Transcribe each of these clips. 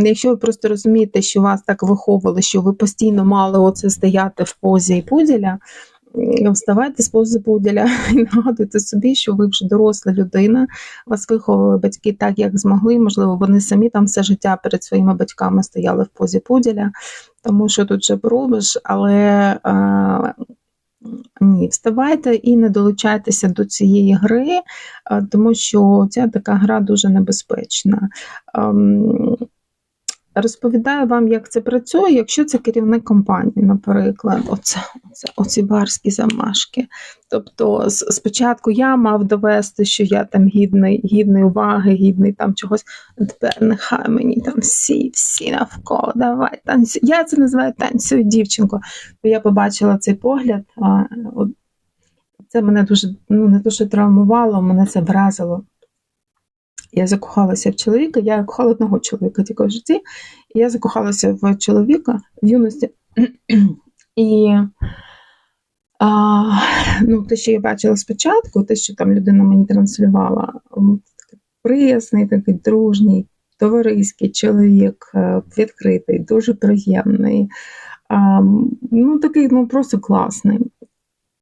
якщо ви просто розумієте, що вас так виховували, що ви постійно мали оце стояти в позі пуділя, вставайте з пози пуділя і нагадуйте собі, що ви вже доросла людина, вас виховували батьки так, як змогли. Можливо, вони самі там все життя перед своїми батьками стояли в позі пуділя, тому що тут вже поробиш, але. Ні, вставайте і не долучайтеся до цієї гри, тому що ця така гра дуже небезпечна. Розповідаю вам, як це працює, якщо це керівник компанії, наприклад, оце, оце, оці барські замашки. Тобто, спочатку я мав довести, що я там гідний, гідний уваги, гідний там чогось. Тепер нехай мені там всі, всі навколо, давай танцюй. Я це називаю танцюю дівчинку. Бо я побачила цей погляд. Це мене дуже ну, не дуже травмувало, мене це вразило. Я закохалася в чоловіка, я кохала одного чоловіка тільки в житті, і я закохалася в чоловіка в юності. І а, ну, те, що я бачила спочатку, те, що там людина мені транслювала, такий приязний, такий дружній, товариський чоловік, е, відкритий, дуже приємний, а, ну такий ну, просто класний.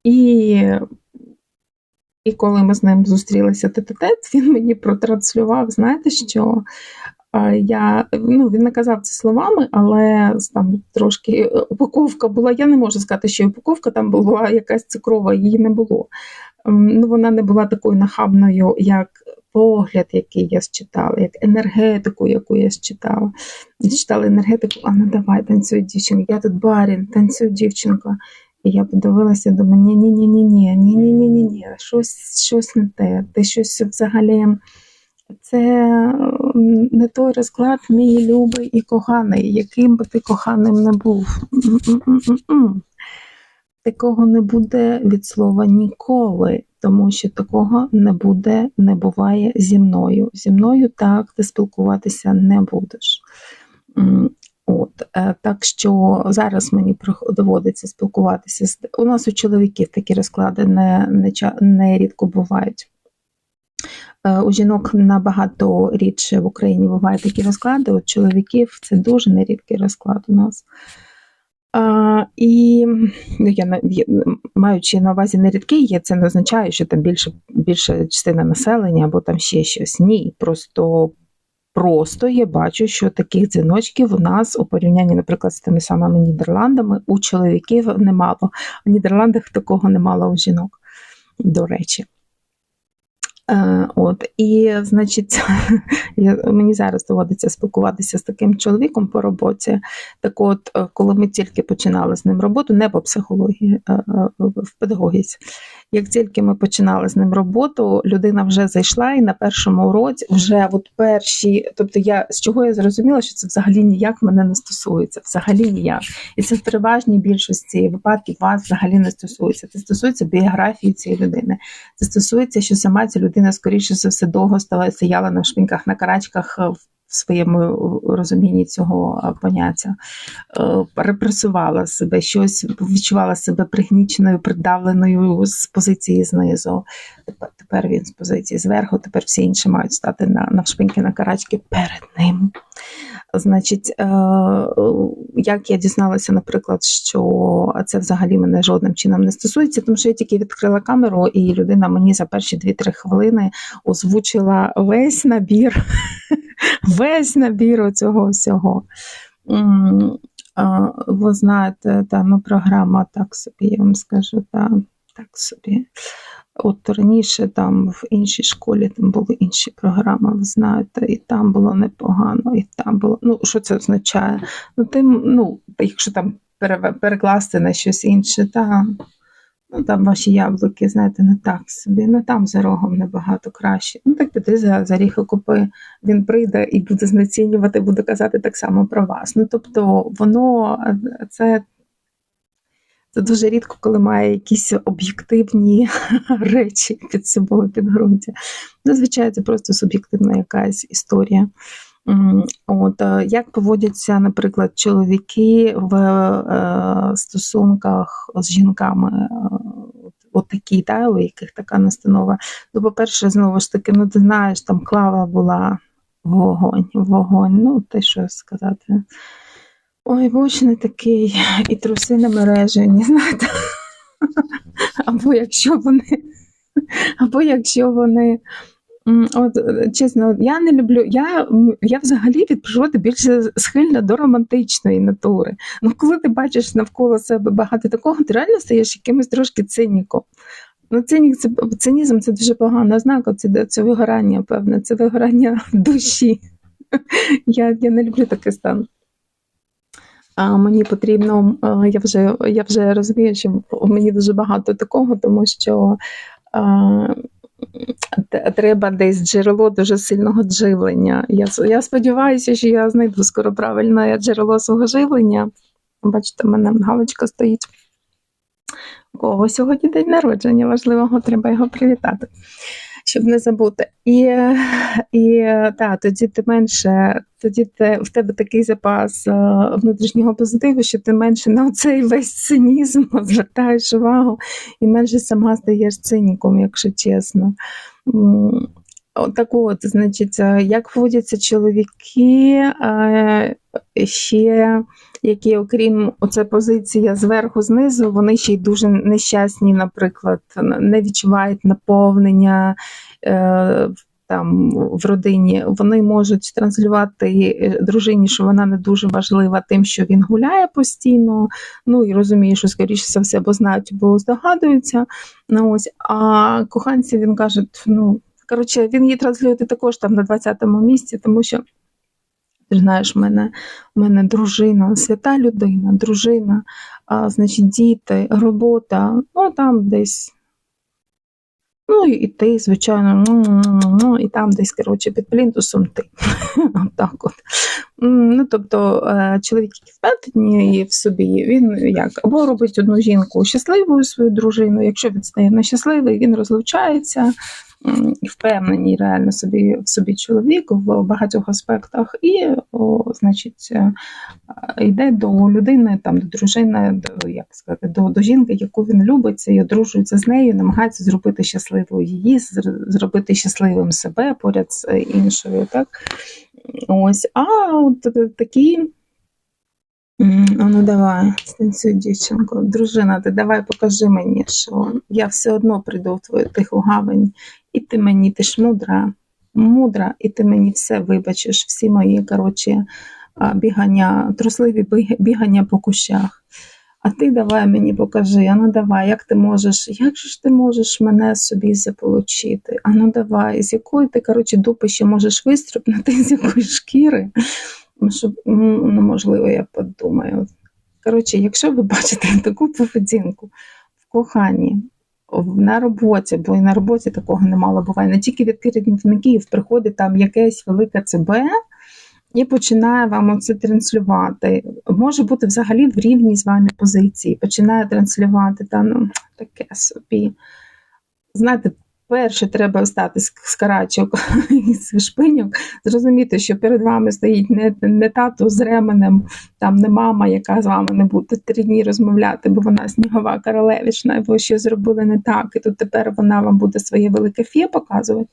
І і коли ми з ним зустрілися тет-тет, він мені протранслював, знаєте що? Я, ну, Він не казав це словами, але там трошки упаковка була. Я не можу сказати, що упаковка там була якась цукрова, її не було. Ну, Вона не була такою нахабною, як погляд, який я считала, як енергетику, яку я считала. Я читала енергетику, а ну давай, танцюй дівчинка, я тут барін, танцюй дівчинка. І я подивилася, думаю, ні ні ні ні ні ні ні ні щось щось не те. Ти щось взагалі. Це не той розклад, мій любий і коханий, яким би ти коханим не був. Такого не буде від слова ніколи, тому що такого не буде, не буває зі мною. Зі мною так ти спілкуватися не будеш. От е, так що зараз мені доводиться спілкуватися з у нас у чоловіків такі розклади не, не, не рідко бувають. Е, у жінок набагато рідше в Україні бувають такі розклади. У чоловіків це дуже нерідкий розклад у нас. А, І ну, я, маючи на увазі нерідкий, я це не означає, що там більше більша частина населення або там ще щось. Ні. Просто Просто я бачу, що таких дзвіночків у нас у порівнянні, наприклад, з тими самими Нідерландами у чоловіків немало. У Нідерландах такого немало у жінок, до речі. Е, от, І, значить, я, мені зараз доводиться спілкуватися з таким чоловіком по роботі. Так от, е, коли ми тільки починали з ним роботу, не по психології, в педагогіці. Як тільки ми починали з ним роботу, людина вже зайшла і на першому уроці вже от перші, тобто я з чого я зрозуміла, що це взагалі ніяк мене не стосується, взагалі ніяк. І це в переважній більшості випадків вас взагалі не стосується. Це стосується біографії цієї людини. Це стосується, що сама ця людина, скоріше за все, довго стояла на шпинках на карачках в в своєму розумінні цього поняття, е, репресувала себе, щось відчувала себе пригніченою, придавленою з позиції знизу. Тепер, тепер він з позиції зверху, тепер всі інші мають стати на навшпиньки на карачки перед ним. Значить, е, як я дізналася, наприклад, що це взагалі мене жодним чином не стосується, тому що я тільки відкрила камеру, і людина мені за перші 2-3 хвилини озвучила весь набір, весь набір цього всього. Ви знаєте, та, ну, програма так собі, я вам скажу, та, так собі. От раніше там в іншій школі там були інші програми, ви знаєте, і там було непогано, і там було. Ну, що це означає? Ну, тим, ну, якщо там перекласти на щось інше, та, ну там ваші яблуки, знаєте, не так собі, ну там за рогом набагато краще. Ну, так піди за за ріхи купи, він прийде і буде знецінювати, буде казати так само про вас. Ну, тобто, воно це це дуже рідко, коли має якісь об'єктивні речі під собою підґрунтя. Зазвичай це просто суб'єктивна якась історія. От, е, Як поводяться, наприклад, чоловіки в е, стосунках з жінками, е, от такі, да, у яких така настанова. Ну, по-перше, знову ж таки, ну ти знаєш, там клава була Вогонь, вогонь. Ну, те, що сказати. Ой, боч не такий, і труси не мережені, знаєте. Або якщо вони, або якщо вони. От, чесно, я не люблю. Я, я взагалі від природи більше схильна до романтичної натури. Ну, коли ти бачиш навколо себе багато такого, ти реально стаєш якимось трошки циніком. Ну, цинік, це, цинізм це дуже погана ознака, це, це вигорання, певне, це вигорання душі. Я, я не люблю такий стан. А мені потрібно, я вже, я вже розумію, що мені дуже багато такого, тому що а, треба десь джерело дуже сильного живлення. Я, я сподіваюся, що я знайду скоро правильне джерело свого живлення. Бачите, в мене галочка стоїть. У кого сьогодні день народження важливого, треба його привітати, щоб не забути. І, і та, тоді ти менше, тоді ти, в тебе такий запас е, внутрішнього позитиву, що ти менше на цей весь цинізм звертаєш увагу і менше сама стаєш циніком, якщо чесно. Так от, значить, е, як поводяться чоловіки, е, ще які, окрім оце позиція зверху знизу, вони ще й дуже нещасні, наприклад, не відчувають наповнення е, там в родині. Вони можуть транслювати дружині, що вона не дуже важлива тим, що він гуляє постійно. Ну і розуміє, що скоріше за все, бо знають, бо здогадуються. Ну, ось. А коханці він каже, ну. Коротше, він її транслює також там на 20-му місці, тому що ти знаєш, в мене, в мене дружина, свята людина, дружина, а, значить, діти, робота, ну там десь. Ну, і ти, звичайно, ну, ну, ну, і там десь, коротше, під плінтусом ти. Отак от. Ну, тобто, е, чоловік, який впевнений в собі, він як або робить одну жінку щасливою свою дружину, якщо він стає нещасливий, він розлучається, впевнений реально собі в собі чоловік в багатьох аспектах, і, о, значить, е, йде до людини, там, до дружини, до, як сказати, до, до жінки, яку він любить, і одружується з нею, намагається зробити щасливою її, зробити щасливим себе поряд з іншою. Так? Ось, а от такі. А ну давай, станцюй, дівчинко. Дружина, ти давай покажи мені, що я все одно прийду в твою тиху гавань, і ти мені, ти ж мудра, мудра, і ти мені все вибачиш, всі мої, коротше, бігання, трусливі бігання по кущах. А ти давай мені покажи, а ну давай, як ти можеш, як же ж ти можеш мене собі заполучити? А ну давай, з якої ти, коротше, дупи ще можеш вистрибнути, з якої шкіри? Ну, щоб, ну, ну, можливо, я подумаю. Коротше, якщо ви бачите таку поведінку в коханні, на роботі, бо і на роботі такого немало буває, не тільки від керівників приходить там якесь велике ЦБ і починає вам оце транслювати. Може бути взагалі в рівній з вами позиції, починає транслювати, та ну таке собі. Знаєте, перше треба встати з карачок і з шпиньок, зрозуміти, що перед вами стоїть не, не тато з ременем, там не мама, яка з вами не буде три дні розмовляти, бо вона снігова королевична, або що зробили не так, і тут тепер вона вам буде своє велике фє показувати.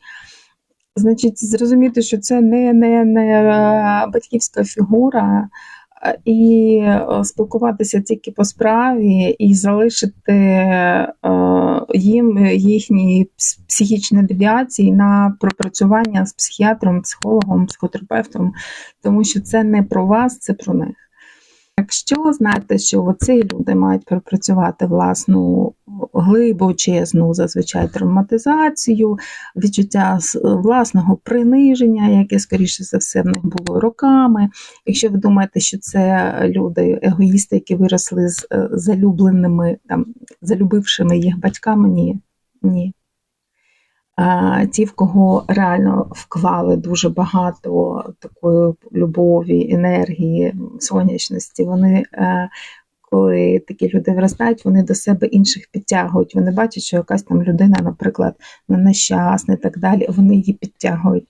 Значить, зрозуміти, що це не, не, не е, батьківська фігура, е, і е, спілкуватися тільки по справі, і залишити їм їхні психічні девіації на пропрацювання з психіатром, психологом, психотерапевтом, тому що це не про вас, це про них. Якщо знаєте, що оці люди мають пропрацювати власну глибочезну зазвичай травматизацію, відчуття власного приниження, яке, скоріше за все, в них було роками. Якщо ви думаєте, що це люди, егоїсти, які виросли з е, залюбленими, там, залюбившими їх батьками, ні. ні. Ті, в кого реально вклали дуже багато такої любові, енергії, сонячності, вони, е, коли такі люди виростають, вони до себе інших підтягують. Вони бачать, що якась там людина, наприклад, ну, нещасна і так далі, вони її підтягують.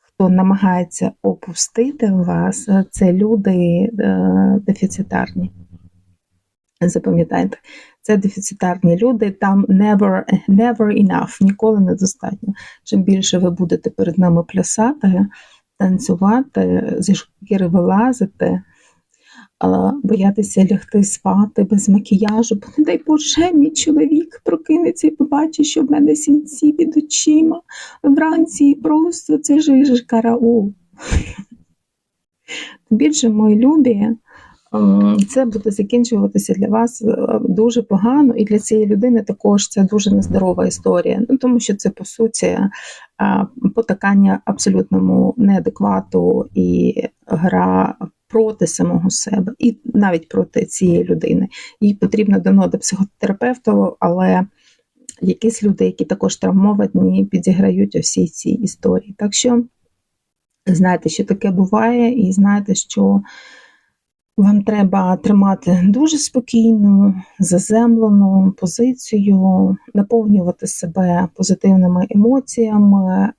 Хто намагається опустити вас, е, це люди е, дефіцитарні. Запам'ятайте, це дефіцитарні люди, там never, never enough, ніколи недостатньо. Чим більше ви будете перед ними плясати, танцювати, зі шкіри вилазити, боятися лягти спати без макіяжу, бо не дай Боже, мій чоловік прокинеться і побачить, що в мене сінці під очима вранці просто це ж караул. Більше, мої любі, ем, це буде закінчуватися для вас е, дуже погано, і для цієї людини також це дуже нездорова історія. Ну, тому що це по суті е, потакання абсолютному неадеквату і гра проти самого себе, і навіть проти цієї людини. Їй потрібно давно до психотерапевта, але якісь люди, які також травмовані, підіграють у всій цій історії. Так що знайте, що таке буває, і знайте, що вам треба тримати дуже спокійну, заземлену позицію, наповнювати себе позитивними емоціями,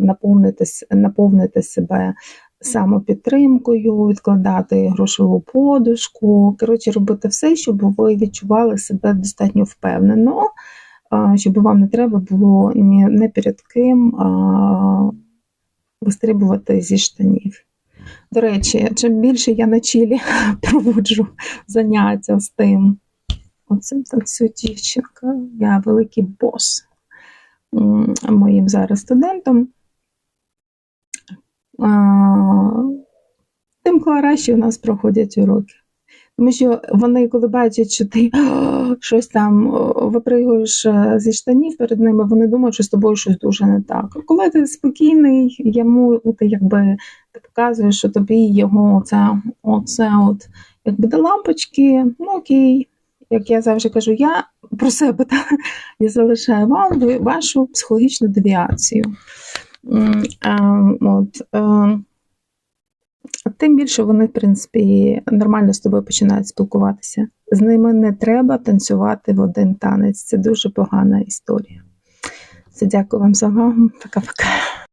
наповнити, наповнити себе самопідтримкою, відкладати грошову подушку. Коротше, робити все, щоб ви відчували себе достатньо впевнено, щоб вам не треба було ні не перед ким вистрибувати зі штанів. До речі, чим більше я на чилі проводжу заняття з тим, оцим танцю дівчинка, я великий бос моїм зараз студентам, тим краще у нас проходять уроки. Тому що вони, коли бачать, що ти щось там випригуєш е, зі штанів перед ними, вони думають, що з тобою щось дуже не так. Коли ти спокійний, йому ти якби ти показуєш, що тобі його оце, оце от якби до лампочки, ну окей. Як я завжди кажу, я про себе та, я залишаю вам вашу психологічну девіацію. М, е, От, е, Тим більше вони, в принципі, нормально з тобою починають спілкуватися. З ними не треба танцювати в один танець. Це дуже погана історія. Все, дякую вам за увагу. Пока-пока.